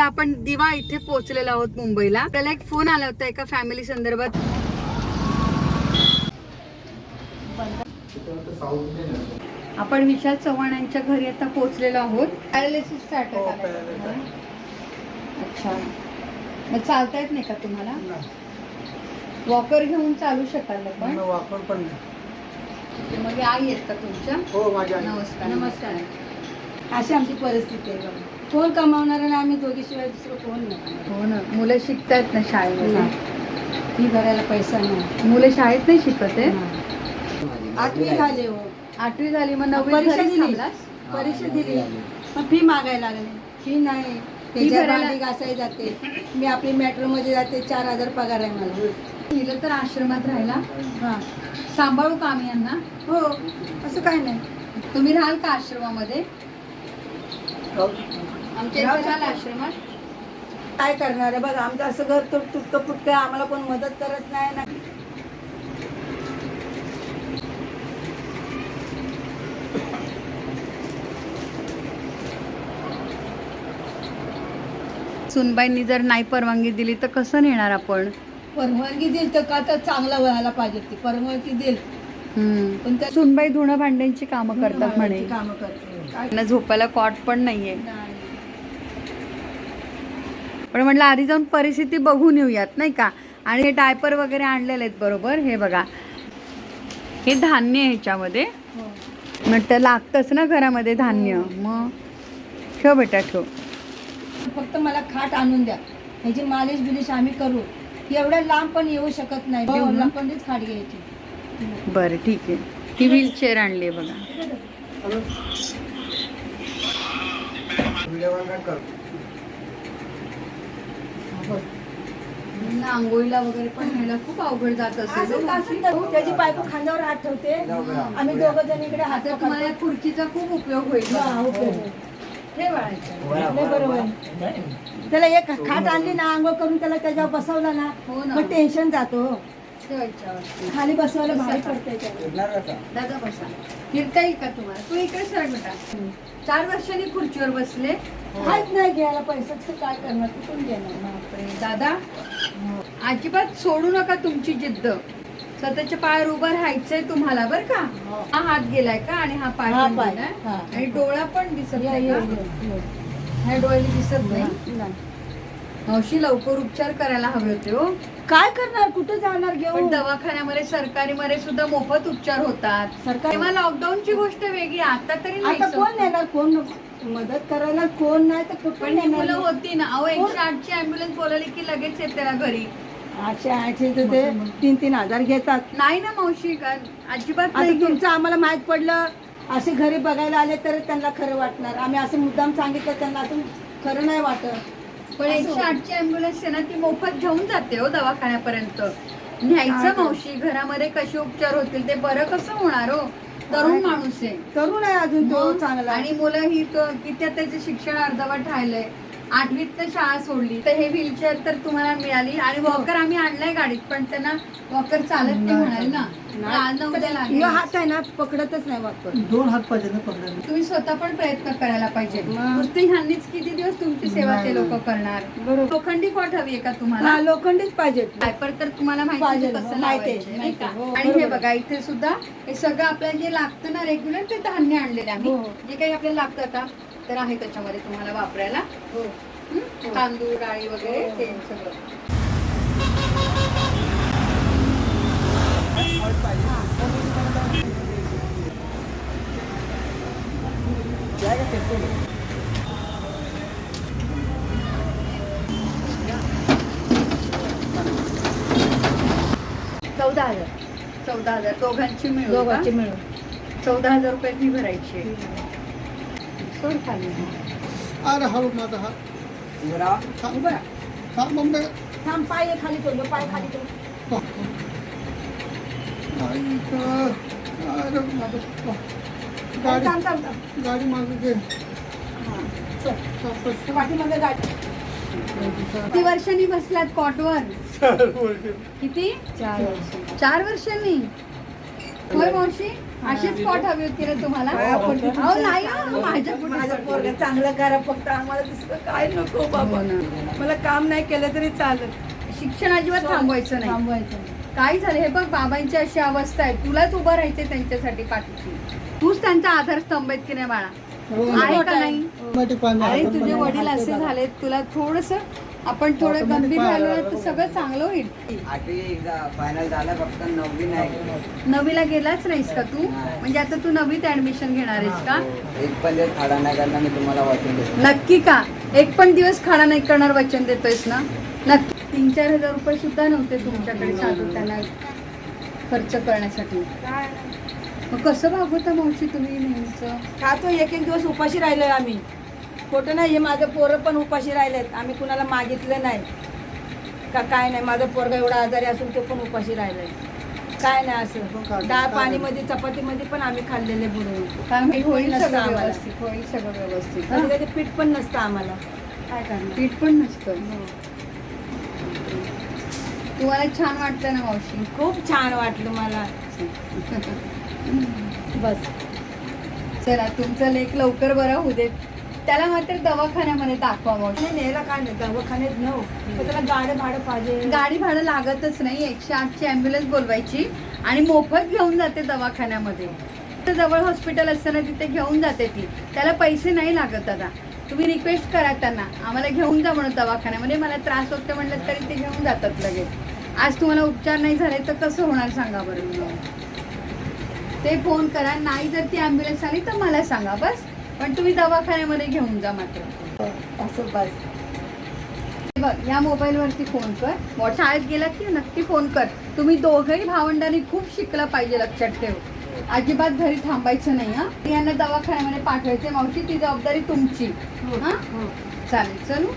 आता आपण दिवा इथे पोहोचलेलो आहोत मुंबईला. त्याला एक फोन आला होता एका फॅमिली संदर्भात. आपण विशाल चव्हाण यांच्या घरी आता पोहोचलेलो आहोत. पॅरालिसिस स्टार्ट अच्छा. मग चालता येत नाही का तुम्हाला? वॉकर घेऊन चालू शकाल आपण वापर पण नाही. मग आई आहेत का तुमच्या? हो माझ्या. नमस्कार. नमस्कार. अशी आमची परिस्थिती आहे बघा. कोण कमावणार आणि आम्ही दोघीशिवाय दुसरं कोण नाही हो ना. मुलं शिकतायत ना शाळेमध्ये. फी भरायला पैसा नाही. मुलं शाळेत नाही शिकत आहे? आठवी झाले हो. आठवी झाली मग नववी परीक्षा घरीच दिली. थांबलास? परीक्षा दिली. मग फी मागायला लागली. फी नाही. त्याच्या भरायला- भांडी घासायला जाते. मी आपली मेट्रो मध्ये जाते. चार हजार पगार आहे मला. गेलं तर आश्रमात राहायला हा. सांभाळू का आम्ही यांना? हो. असं काय नाही. तुम्ही राहाल का आश्रमामध्ये? आमच्या इथे राहाल आश्रमात. काय करणार आहे? बघा आमचं असं घर तुट तुटकं फुटकं आहे, आम्हाला कोण मदत करत नाही ना. सुनबाईंनी जर नाही परवानगी दिली तर कसं नेणार आपण? परवानगी देईल तर का तर चांगला व्हायला पाहिजे ती. परवानगी देईल पण त्या सुनबाई धुणं भांड्यांची कामं करतात म्हणे. कामं करते त्यांना झोपायला कॉट पण नाहीये. नाही. पण म्हटलं आधी जाऊन परिस्थिती बघून येऊयात नाही का? आणि हे डायपर वगैरे आणलेले आहेत बरोबर? हे बघा. हे धान्य ह्याच्यामध्ये. हो. म्हटलं लागतंच ना घरामध्ये धान्य. मग? ठेव बेटा ठेव. फक्त मला खाट आणून द्या. ह्याची मालिश बिलिश आम्ही करू. एवढ्या लांब पण येऊ शकत नाही. ना? लोखंडीच खाट घ्यायची. बरं ठीक आहे. ही व्हीलचेअर आणली आहे बघा. करतो आंघोळीला वगैरे पण न्यायला खूप अवघड जात असं असेल असं तर त्याची बायको खांद्यावर हात ठेवते. आम्ही दोघं जण इकडे हात आता तुम्हाला या खुर्चीचा खूप उपयोग होईल. हा, बरोबर. त्याला एक खाट आणली ना आंघोळ करून त्याला त्याच्यावर बसवलं ना हो ना. मग टेन्शन जातो. खाली बसवायला भारी पडतंय त्याला. दादा बसा. फिरता येईल का तुम्हाला? तू इकडे सर बेटा. चार वर्षांनी खुर्चीवर बसले. काहीच नाही घ्यायला पैशाच काय करणार? कुठून घेणार? दादा अजिबात सोडू नका तुमची जिद्द. स्वतःच्या पायावर उभं राहायचंय तुम्हाला बर का? हा. हात गेलाय का? आणि हा पाय हा. गेलाय. हा. आणि डोळा पण दिसत नाही डोळ्याला दिसत नाही. मावशी लवकर उपचार करायला हवे होते हो. काय करणार? कुठे जाणार पण घेऊन दवाखान्यामध्ये सरकारी मध्ये सुद्धा मोफत उपचार होतात. सरकार तेव्हा लॉकडाऊनची गोष्ट वेगळी आता तरी आता कोण. नेणार कोण मदत करायला? कोण नाही तर कुठून पण ही मुलं नेणार होती ना अहो एकशे आठची अँब्युलन्स बोलावली की लगेच येते ना घरी. आठशे आठशे तर ते तीन तीन हजार घेतात. नाही ना मावशी का- अजिबात आता नाही. तुमचं आम्हाला माहीत पडलं. असे घरी बघायला आले तर त्यांना खरं वाटणार. आम्ही असं मुद्दाम सांगितलं त्यांना असं खरं नाही वाटत. पण एकशे आठची अँब्युलन्स आहे ना ती मोफत घेऊन जाते हो दवाखान्यापर्यंत. न्यायचं मावशी घरामध्ये कसे उपचार होतील ते बरं कसं होणार हो? तरुण माणूस आहे. तरुण आहे अजून तो चांगला. आणि मुलं ही तो- किती त्याचे शिक्षण अर्धवट राहिलंय. आठवीत तर शाळा सोडली तर हे व्हीलचेअर तर तुम्हाला मिळाली. आणि वॉकर आम्ही आणलाय गाडीत पण त्यांना वॉकर चालत नाही. म्हणाले ना. आज ना उद्या लागेल ह्यो हात आहे ना पकडतच नाही वापर दोन हात पाहिजे ना पकडायला तुम्ही स्वतः पण प्रयत्न करायला पाहिजे मग. नुसती ह्यांनीच किती दिवस तुमची सेवा ते लोक. करणार बरोबर लोखंडी कॉट हवी आहे का तुम्हाला हा लोखंडीच पाहिजे डायपर तर तुम्हाला माहिती पाहिजे, आहे कसं माहिती आहे, लावायचं, नाही का माहिती आहे. हो, आणि हे बरोबर. बघा इथे सुद्धा हे सगळं आपल्याला जे लागतं ना रेग्युलर ते धान्य आणलेले आम्ही हो. जे काही आपल्याला लागतं आता तर आहे त्याच्यामध्ये तुम्हाला वापरायला हो. हं? तांदूळ डाळी वगैरे ते सगळं चौदा हजार. चौदा हजार. दोघांची मिळून दोघांची? मिळून. चौदा हजार रुपये फी भरायची. सोड खाली. अरे हळू माझा हात थांब. थांब पाय खाली ठेव पाय खाली माझं गाडी थांब थांब थांब गाडी मागे घे हा, चल. वापस. पाठीमागे गाडी किती वर्षांनी बसलात कॉटवर किती चार वर्ष चार वर्षांनी होय मावशी अशीच स्पॉट हवी होती ना तुम्हाला काय आपण ते अहो नाही हो, माझ्या माझं पोरग चांगलं करा फक्त आम्हाला दुसरं काय नको बाबा हो ना. मला काम नाही केलं तरी चालत शिक्षण अजिबात थांबवायचं नाही थांबवायचं काय झालं? हे बघ बाबांची अशी अवस्था आहे. तुलाच उभं राहायचे त्यांच्यासाठी पाठीशी. तूच त्यांचा आधारस्तंभ आहेत की नाही बाळा? हो. आहे का नाही? अरे तुझे वडील असे. झाले तुला थोडस आपण थोडं गंभीर झालो तर सगळं चांगलं होईल. आठवी एकदा फायनल झाला फक्त नववी नाही नवीला गेलाच नाहीस का तू? म्हणजे आता तू नवीत ऍडमिशन घेणार आहेस का? एक पण दिवस खाडा नाही करणार मी तुम्हाला वाचून देतो. नक्की का? एक पण दिवस खाडा नाही करणार वचन देतोयस ना? नक्की. तीन चार हजार रुपये सुद्धा नव्हते तुमच्याकडे सांगू त्यांना खर्च करण्यासाठी. मग कसं भागवता मावशी तुम्ही नेहमीच खातो एक एक दिवस उपाशी राहिलोय आम्ही. खोटं नाही हे माझं पोरं पण उपाशी राहिलेत. आम्ही कुणाला मागितलं नाही. का काय नाही माझं पोरगा एवढा आजारी असून तो पण उपाशी राहिलाय. काय नाही असं. डाळ पाणीमध्ये चपातीमध्ये पण आम्ही खाल्लेले बुडवून काय माहिती होईल नसतं सगळं आम्हाला. व्यवस्थित होईल सगळं व्यवस्थित कधी हं? कधी पीठ पण नसतं आम्हाला. काय करणार? पीठ पण नसतं. तुम्हाला छान वाटलं ना मावशी? खूप छान वाटलं मला. बस. चला तुमचं लेख लवकर बरं होऊ देत त्याला मात्र दवाखान्यामध्ये दाखवा मावशी. नाही नेला काय नाही दवाखान्यात तर त्याला गाडं भाडं पाहिजे. गाडी भाडं लागतच नाही. एकशे आठची ॲम्ब्युलन्स बोलवायची आणि मोफत घेऊन जाते दवाखान्यामध्ये. तर जवळ हॉस्पिटल असतं ना तिथे घेऊन जाते ती. त्याला पैसे नाही लागत आता तुम्ही रिक्वेस्ट करा त्यांना. आम्हाला घेऊन जा म्हणून दवाखान्यामध्ये. मला त्रास होते म्हणलं तरी ते घेऊन जातात लगेच. आज तुम्हाला उपचार नाही झाले तर कसं होणार सांगा बरं. ते फोन करा नाही जर ती ॲम्ब्युलन्स आली तर मला सांगा बस. पण तुम्ही दवाखान्यामध्ये घेऊन जा मात्र. असं बस. बघ या मोबाईलवरती फोन कर. शाळेत गेला की नक्की फोन कर. तुम्ही दोघंही भावंडांनी खूप शिकलं पाहिजे लक्षात ठेव. अजिबात घरी थांबायचं नाही हा. यांना दवाखान्यामध्ये पाठवायचे मावशी ती जबाबदारी तुमची. हो, हा? हो. चालेल चलू.